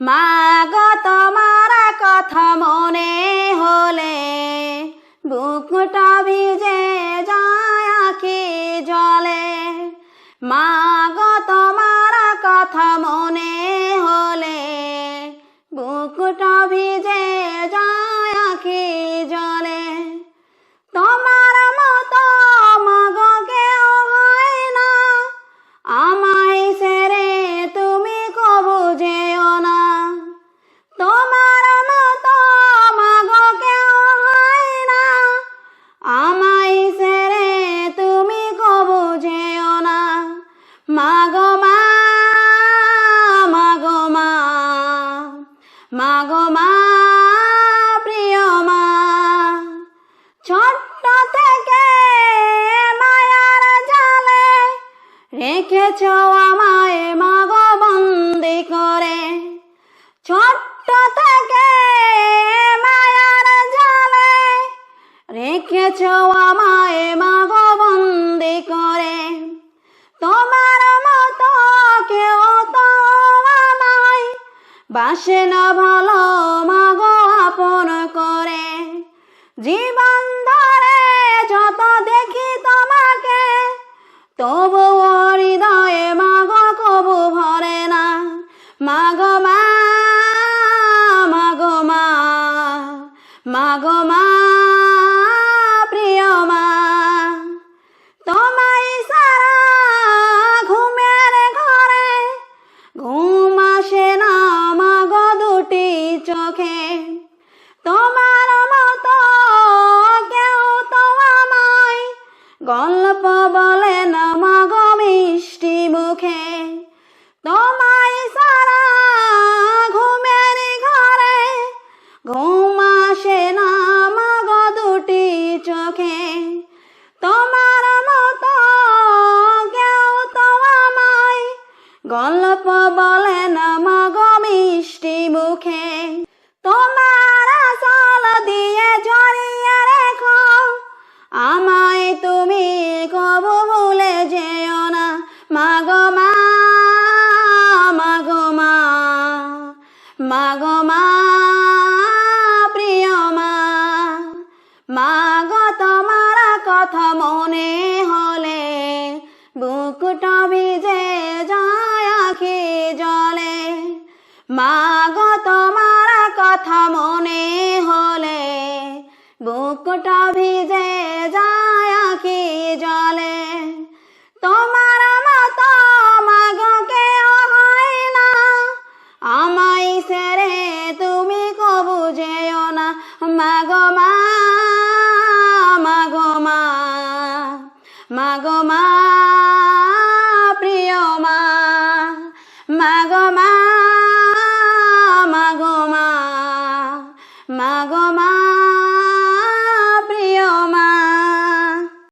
মা গো তোমার কথা মনে হলে বুকটা ভিজে যায় কি জলে। মা মাগো মা, প্রিয় মা, ছোট্ট থেকে মায়ার জালে রেখেছ আমায় মাগো বন্দি করে। ছোট্ট থেকে মায়ার জালে রেখেছ আমায় মাগো বন্দি করে। তোমার মতো কেউ বাসে না ভালো মাগো আপন করে। জীবন ধরে যত দেখি তোমাকে, তবু হৃদয়ে মাগো কবু ভরে না। মাগো মা মাগো মা মাগো মা তোমার মতো কেউ তো আমায় গল্প বলে মাগো মিষ্টি মুখে। তোমার আসল দিয়ে জড়িয়ে রেখো, আমায় তুমি কবু ভুলে যেও না। মাগো মা মাগো মা মাগো মা। কথা মনে হলে বুকটা ভিজে যায় আখি জলে। মাগো, তোমার কথা মনে হলে বুকটা ভিজে যায় আখি জলে। তোমার মতো মাগো কেউ হয় না, আমায় সেরে তুমি কবু যেও না। মাগো, মা মাগো মা